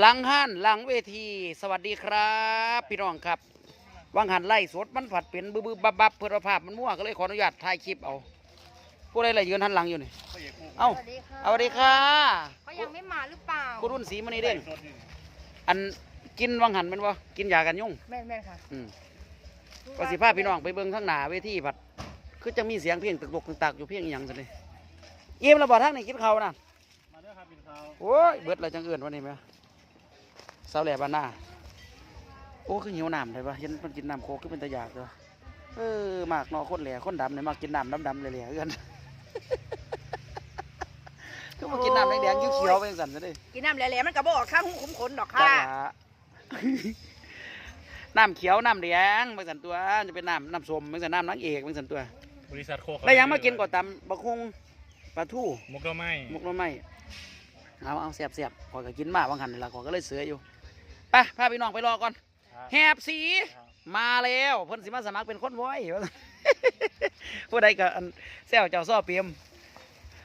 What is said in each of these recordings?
หลังห้านหลังเวที สวัสดีครับ พี่น้องครับวังหันไล่สดมันผัดเป็นบึบๆบับบับเพื่อภาพมันมั่วก็เลยขออนุญาตถ่ายคลิปเอาผู้ใดอะไรยืนหันหลังอยู่นี่เอ้าสวัสดีค่ะเอาสวัสดีค่ะเขายังไม่มาหรือเปล่าคุณรุ่นสีมันนี่เด่นอันกินวังหันแมันวะกินยากันยุ่งแม่นแม่นค่ะอืมก็สิพาพี่น้องไปเบิ่งข้างหน้าเวทีผัดคือจะมีเสียงเพลงตึกบกตึกตักอยู่เพียงอหย่างสิเลยเยี่ยมระบอทางนี่กินข้าวนะมาเด้อครับกินข้าวโอ้ยเบิดอะไรจังเอื่นวันนี้ไหม สาวแหล่บ้านหน้าโอ้คือหิวน้ำเลยปะเห็นมันกินน้ำโคกคือเป็นตะยากเลยเออมากเนอคนแหล่คนดำเนี่ยมากกินน้ำดำดำๆเลยแหล่เอื่อนคือมากินน้ำแดงๆเขียวๆเป็นสันซะดิกินน้ำแหล่ๆมันกระบอกข้างหูขมขนดอกจ้าค่ะละน้ำเขียวน้ำแดงเป็นสันตัวจะเป็นน้ำน้ำส้มเป็นสันน้ำนังเอกเป็นสันตัวบริษัทโคกแล้วยังมากินก่อนตำบะคงปลาทู่มุกเราไม่มุกน้ำไม้เอาเอาเสียบเสียบขอยก็กินมาบางหันนี่ละขอยก็เลยเสืออยู่ ไปพาพี่น้องไปรอก่อน แหบสีมาแล้วเพิ่นสิมาสมัครเป็นคนว้อยผู้ใดก็อันแซวเจ้าซ้อเปียม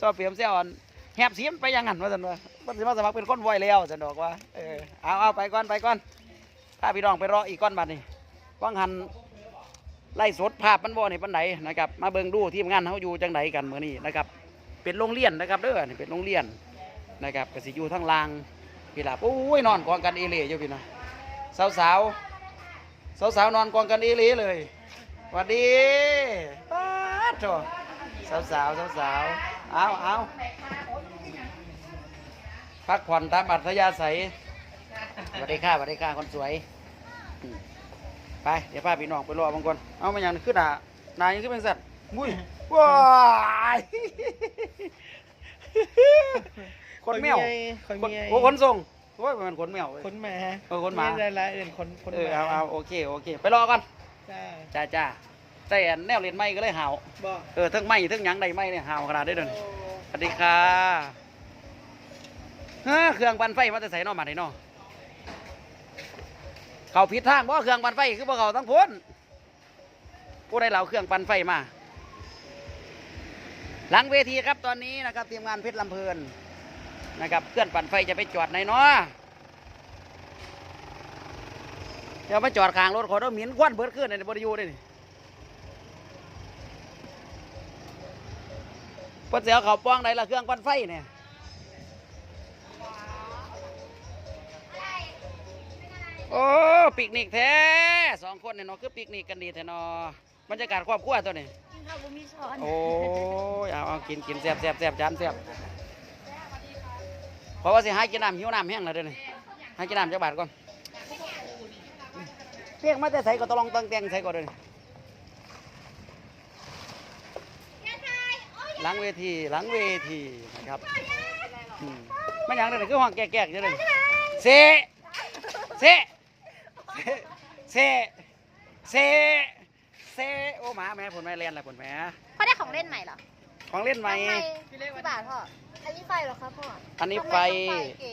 ซ้อเปียมแซวอันแหบสีมันไปอยังหันว่าซั่นว่าเพิ่นสิมาสมัครเป็นคนว้อยแล้วซั่นดอกว่าเออเอาเอาไปก่อนไปก่อนพาพี่น้องไปรออีกก่อนบัดนี้ว่างหันไล่สดภาพมันบ่นี่ปานใดนะครับ มาเบิ่งดูทีมงานเฮาอยู่จังไดกันมื้อนี้นะครับ เป็นโรงเรียนนะครับเด้อนี่เป็นโรงเรียนนะครับก็สิอยู่ทั้งล่าง พี่ล่ะโอ้ยนอนกองกันเอเล่อยู่พี่นะสาวสาวสาวสาวนอนกองกันเอเล่เลยสวัสดีป้าดโถสาวสาวสาวสาวเอาเอาพักผ่อนตามอัธยาศัยสวัสดีค่ะสวัสดีค่ะคนสวย ไป เดี๋ยวพาพี่น้องไปรอบางคนเอามาอย่างขึ้นหน้าหนายังขึ้นเป็นสัตว์มุ้ยว้าย คนแมวคนคนเมียโอ้คนส่งโอ้ยมันคนแมวเว้ยคนหมาเออคนหมาเรียกอะไรอื่นคนคนเออหมาเอาเอาโอเคโอเค ไปรอก่อนจ้าจ้าจ้าแต่อันแนวเรียนไม่ก็เลยเห่าบอกเออทั้งไม่ทั้งหยังใดไม่เนี่ยเห่าขนาดได้เดินสวัสดีค่ะฮะเครื่องปั่นไฟมาแต่ใส่นอมาไหนนอเขาผิดทางเพราะเครื่องปั่นไฟคือพวกเขาทั้งพ้นผู้ใดเหล่าเครื่องปั่นไฟมา หลังเวทีครับตอนนี้นะครับทีมงานเพชรลำเพลิน นะครับเครื่องปั่นไฟจะไปจอดในเนาะเดี๋ยวมาจอดข้างรถขอต้องหมิ่นควันเบิดขึ้นในบริยูเลยนี่เพิ่นเสียเขาป้องไหนละเครื่องปั่นไฟเนี่ยโอ้ปิกนิกแท้สองคนเนี่ยเนาะคือปิกนิกกันดีแท้เนาะบรรยากาศครอบครัวตัวนี้กินข้าวบุมีช้อนโอ้ยเอาเอากินกินแซ่บแซ่บแซ่บจานแซ่บเพ ราะว่าสิหากินน้ำหิวน้ำแห้งแล้วเด้อนี่หากินน้ำจักบาทก่อนเพียงมาแต่ใส่ก็ตะลองตังแตงใส่ก็เด้อนี่หลังเวทีหลังเวทีนะครับอืมไม่หยังเด้อนี่คือห้องแก่ๆอยู่เด้อนี่เซเซเซเซเซโอ้หมาแม่ผลแม่เรียนอะไรผลแม่พ่อได้ของเล่นใหม่เหรอของเล่นใหม่ที่บาทพ่อ อันนี้ไฟเหรอครับพ่ออันนี้ไฟ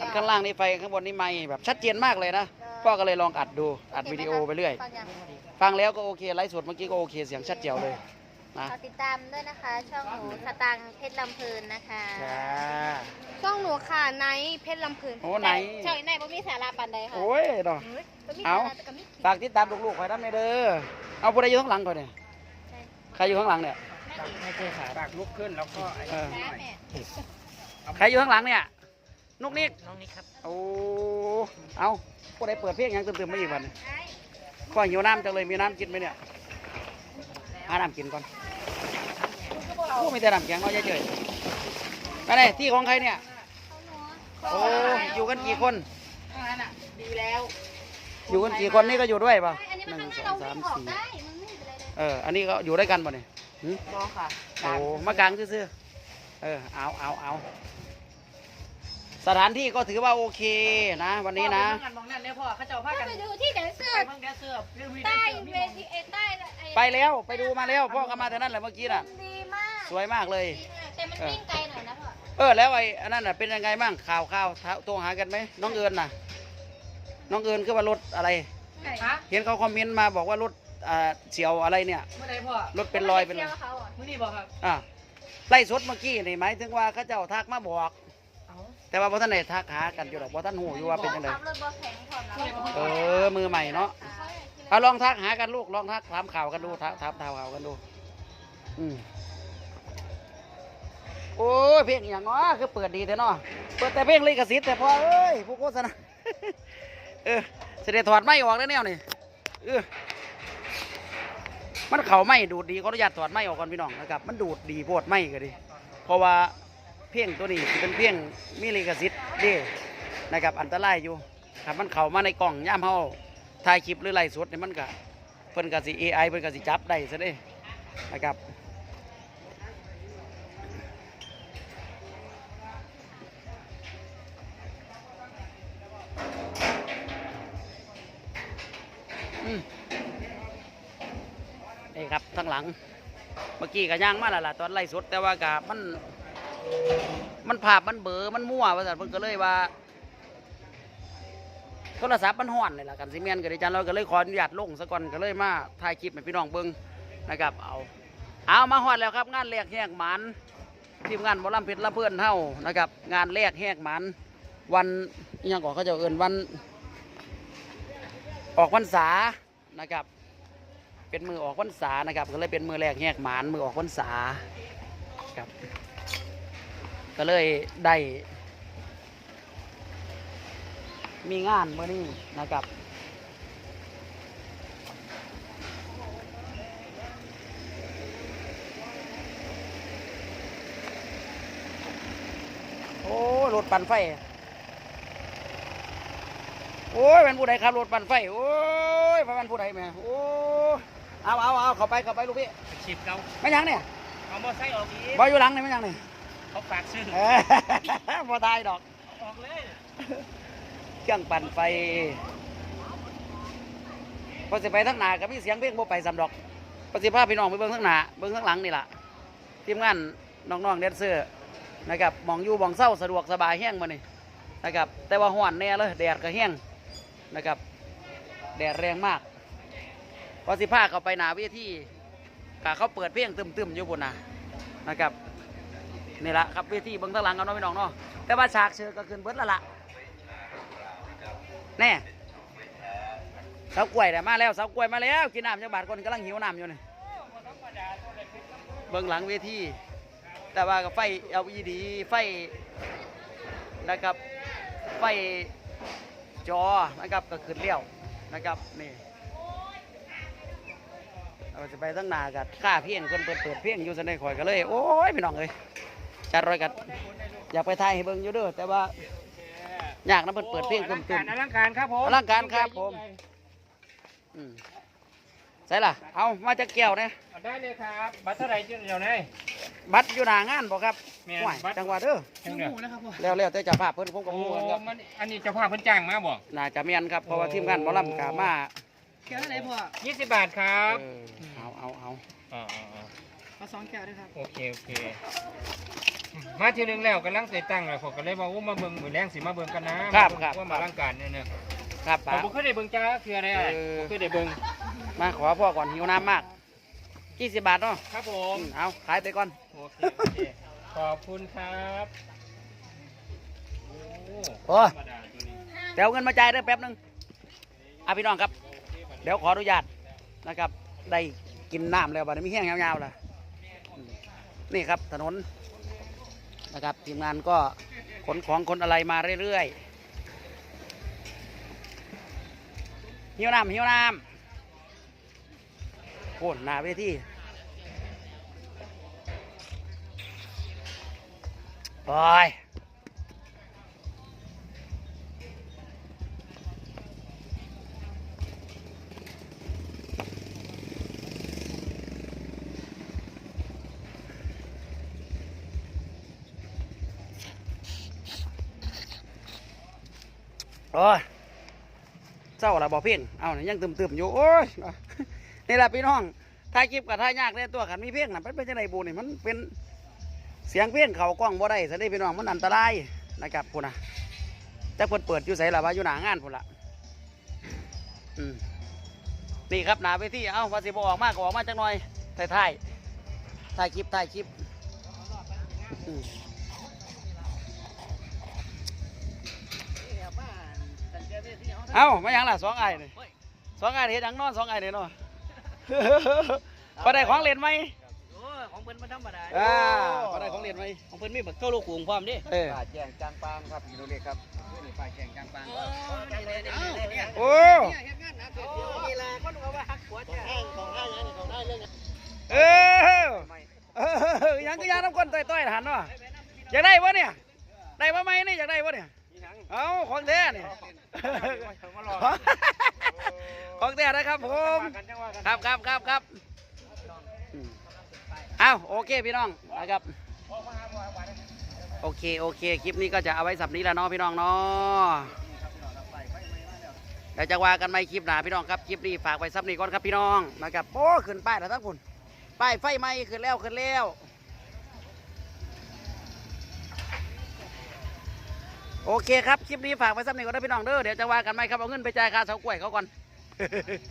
อันข้างล่างนี่ไฟข้างบนนี่ไม้แบบชัดเจนมากเลยนะพ่อก็เลยลองอัดดูอัดวิดีโอไปเรื่อย ฟังยังฟังแล้วก็โอเคไลฟ์สดเมื่อกี้ก็โอเคเสียงชัดเจ๋วเลยนะฝากติดตามด้วยนะคะ ช่องหนูสตังค์เพชรลำเพลินนะคะจ้าช่องหนูค่ะไนท์เพชรลำเพลินโอ้ไนท์ใช่ไนท์บ่มีสาระปันใดค่ะโอ้ยเนาะบ่มีเอาสาระแต่ก็มีฝากติดตามลูกๆคอยทำในเด้อเอาผู้ใดอยู่ข้างหลังก่อนเนี่ยใช่ใครอยู่ข้างหลังเนี่ยไม่เคยขาปากลุกขึ้นแล้วก็ไอ้เออแม่แม่ ใครอยู่ข้างหลังเนี่ยนุกนิกน้องนี่ครับโอ้เอาผู้ใดเปิดเพลงหยังตื่นๆมาอีกวันนี้ข้อหิวน้ำจังเลยมีน้ำกินไหมเนี่ยหาน้ำกินก่อนโอ้มีแต่น้ำแข็งเนาะเฉยๆไปไหนที่ของใครเนี่ยโอ้อยู่กันกี่คนดีแล้ว อยู่กันกี่คนนี่ก็อยู่ด้วยป่ะอันนี้หมันนึ่งทำสให้องเราสาวิ่มงออกสี่ได้มันไม่เป็นไรเลยเอออันนี้ก็อยู่ด้วยกันป่ะเนี่ยหึรอค่ะโอ้มากลางซื่อๆเออเอาเอาเอา สถานที่ก็ถือว่าโอเคนะ วันนี้นะ พ่อไปเบิ่งอัมองนั่นเนี่ยพ่อเขาเจ้าพาถ้ากันไปดูที่แดนเซอไปร์เบิ่งแดนเซอร์เรื่องมีแดนใต้เซอร์มีเวทีเอยใต้อ้ไปแล้วไปดูมาแล้วพ่อก็มาแต่นั่นแหละเมื่อกี้น่ะ ดีมากสวยมากเลย ดีมากแต่มันวิ่งไกลหน่อยนะพ่อเออแล้วไอ้อันนั้นน่ะเป็นยังไงบ้างข่าวข่าวโทรหากันไหมน้องเอิญน่ะ น้องเอิญคือว่ารถอะไรฮะเห็นเขาคอมเมนต์มาบอกว่ารถอ่าเฉียวอะไรเนี่ย เมื่อใดพ่อรถเป็นรอยเป็นเที่รยอวยเขาอะ มื้อนี้บอกครับอ่าไล่สดเมื่อกี้นี่หมายถึงว่าเขาเจ้าทักมาบอกเอ้า แต่ว่าบ่ท่านได้ทักหากันอยู่ดอกบ่ท่านหูอยู่ว่าเป็นจังไดขับรถบ่แข็งพร้อมแล้วเออมือใหม่เนาะเอาลองทักหากันลูกลองทักถามข่าวกันดูถามถามข่าวกันดู อืมโอ้ยเพลงอหย่างเนาะคือเปิดดีแต่เนาะเปิดแต่เพลงลิขสิทธิ์แต่พอเอ้ยผู้โฆษณาเออเสได็จถอดไม้ออกแล้วแนวนี่เออมันเข่าไม้ดูดดีขออนุญาตถอดไม้ออกก่อนพี่น้องนะครับ มันดูดดีโพดไม้ก็ดี เพราะว่า เพลงตัวนี้เป็นเพลงมีลิขสิทธิ์เด้นะครับอันตรายอยู่ครับมันเข้ามาในกล่องย่ามเฮาถ่ายคลิปหรือไลฟ์สดเนี่ยมันก็เพิ่นก็สิ AI เพิ่นก็สิจับได้ซะเด้นะครับนี่ครับทั้งหลัง เมื่อกี้ก็ย่างมาแล้วล่ะตอนไล่สดแต่ว่ากะมัน มันภาพมันเบอมันมั่วว่าสันเพิ่นก็เลยว่า โทรศัพท์มันห้อนเลยล่ะกันซีเมนกับดิจันเราก็เลยขออนุญาตลงซะก่อนก็เลยมาถ่ายคลิปให้พี่น้องเบิ่งนะครับ เอา เอามาฮอดแล้วครับ งานแรกแหกหมันทีมงานหมอลำเพชรละเพื่อนเท่านะครับ งานแรกแหกหมันวันยังก่อนเขาจะเอินวัน ออกพรรษานะครับ เป็นมือออกพรรษานะครับ ก็เลยเป็นมือแรกแหกหมานมือออกพรรษาครับ ก็เลยได้ มีงานเมื่อนี้นะครับโอ้รถปั่นไฟ โอ้ยเป็นผู้ใดขับรถปั่นไฟ โอ้ยเป็นผู้ใดแม่โอ้ยเอาเอาเอาเข้าไปเข้าไปลูกพี่ชิปเราไม่ยังเนี่ยเอามอไซค์ออกอีกบอยอยู่หลังนี่ไม่ยังเนี่ย เขาฝากซื้อเอ้ยบ่ตายดอกออกเลยเครื่องปั่นไฟพอสิไปทั้งหน้าก็มีเสียงเพลงบ่ไปสำดอกพอสิพาพี่น้องไปเบิ่งทั้งหน้าเบิ่งทั้งหลังนี่ล่ะทีมงานน้องๆแดนเซอร์นะครับหมองอยู่หมองเศร้าสะดวกสบายแห้งมานี่นะครับแต่ว่าห้อนแน่เลยแดดก็แห้งนะครับแดดแรงมากพอสิพาเขาไปหนาเวทีกะเขาเปิดเพลงตึมๆอยู่บนน่ะนะครับ นี่ละครับเวทีเบิ่งทั้งหลังเอาเนาะพี่น้องเนาะแต่ว่าฉากเชิญก็ขึ้นเบิดและล่ะแน่เสากล้วยแต่มาแล้วเสากล้วยมาแล้วกินน้ำจังบาทคนกำลังหิวน้ำอยู่นี่เบื้องหลังเวทีแต่ว่ากับไฟ LED ไฟนะครับไฟจอนะครับก็ขึ้นเลี้ยวนะครับนี่เราจะไปตั้งนากับค่าเพียงคนเปิดเปิดเพียงอยู่สนได้คอยกันเลย โอ้ยพี่น้องเลย จัดรอยกันอยากไปถ่ายให้เบิ่งอยู่เด้อแต่ว่าอยากนะเปิดเปิดเพียงอตึลัมงตึการมอลังการครับผมอลังการครับผม อืมใช่ล่ะ เอามาจากแก้วนะ เอาได้เลยครับบัตรเท่าไหร่เดี๋ยวนี้บัตรอยู่หน้างานบอกครับแม่นห่วยบัตร จังหวัดเด้อจังเดียวแล้วแล้วแต่เจะภาพเพิ่นผมก็โอ้ฮู้กันครับมันอันนี้เจ้าภาพเพิ่นจ้างมาบอกน่าจะแม่นครับเพราะว่าทีมงานหมอลำกามาแก้วเท่าไหร่พ่อยี่สิบบาทครับเออเอาเอาเอาอ่าอ่าอ่าเอาสองแก้วด้วยครับโอเคโอเค มาทีนึงแล้วกำลังใส่ตั้งเลยผมก็เลยว่าอู้มาเบิ่งมือแรงสิมาเบิ่งกันนะครับครับ ว่ามาอลังการเนี่ยเนอะครับผป๋ามบ่เคยได้เบิ่งจ้าคืออะไรอะไรเออผมเคยได้เบิ่งมาขอพ่อก่อนหิวน้ำมาก20บาทเนาะครับผอืมมเอาขายไปก่อน โอเคโอเคขอบคุณครับโอ้โอ้ยธรรมดาตัวนี้เดี๋ยวเอาเงินมาจ่ายได้อแป๊บหนึงอะพี่น้องครับ เดี๋ยวขออนุญาตนะครับ ได้กินน้ำแล้วบัดนี้มีแห้งยาวๆแล้วอืมนี่ครับถนน นะครับทีมงานก็ขนของขนอะไรมาเรื่อยๆหิวน้ำหิวน้ำโคนหน้าเวทีไป โอ้ยเจ้าละบอเพี้ยงเอาเนี่ยยังตึมๆอยู่โอ้ยนี่แหละพี่น้องถ่ายคลิปกับถ่ายยากเลยตัวขันมีเพี้ยงน่ะมันเป็นจังไดบูนี่มันเป็นเสียงเพี้ยงเขากล้องบ่ได้ซะได้พี่น้องมันอันตรายนะครับพุ่นนะแต่เพิ่นเปิดอยู่ไสล่ะว่าอยู่หนางานพุ่นละนี่ครับหนาเวทีเอ้าว่าสิบ่ออกมาก็ออกมาจักหน่อยถ่ายถ่ายถ่ายคลิปถ่ายคลิป เอ้ามาหยังล่ะสองไอ้นี่สองไอ้นี่เฮ็ดหยังนอนสองไอ้นี่เนาะ พอได้ของเล่นไหมโอ้ของเพิ่นมันธรรมดาอ่าพอได้ของเล่นไหมของเพิ่นมีบักเก้าลูกขุงพร้อมดิเออป่าแจงจางปางครับพี่โนเล็กครับนี่ป่าแจงจางปางโอ้นี่ล่ะคนบอกว่าฮักหัวจ้ะเออเออยังก็ยาน้ำก้นต่อยๆหันเนาะอยากได้ปะเนี่ยได้ปะไหมนี่อยากได้ปะเนี่ยเอาของแท้นี่ ของแท้นะครับผมครับครับครับครับอืมเอาโอเคพี่น้องนะครับโอเคโอเคคลิปนี้ก็จะเอาไว้สับนี้แล้วเนาะพี่น้องเนาะเดี๋ยวจะว่ากันไม่คลิปหน้าพี่น้องครับคลิปนี้ฝากไว้สับนี้ก่อนครับพี่น้องนะครับโอ้ขึ้นป้ายแล้วทั้งคุณป้ายไฟไหม้ขึ้นแล้วขึ้นแล้ว โอเคครับ คลิปนี้ฝากไว้สับนี้ก่อนนะพี่น้องเด้อเดี๋ยวจะว่ากันไหมครับ เอาเงินไปจ่ายค่าเสากล้วยเขาก่อน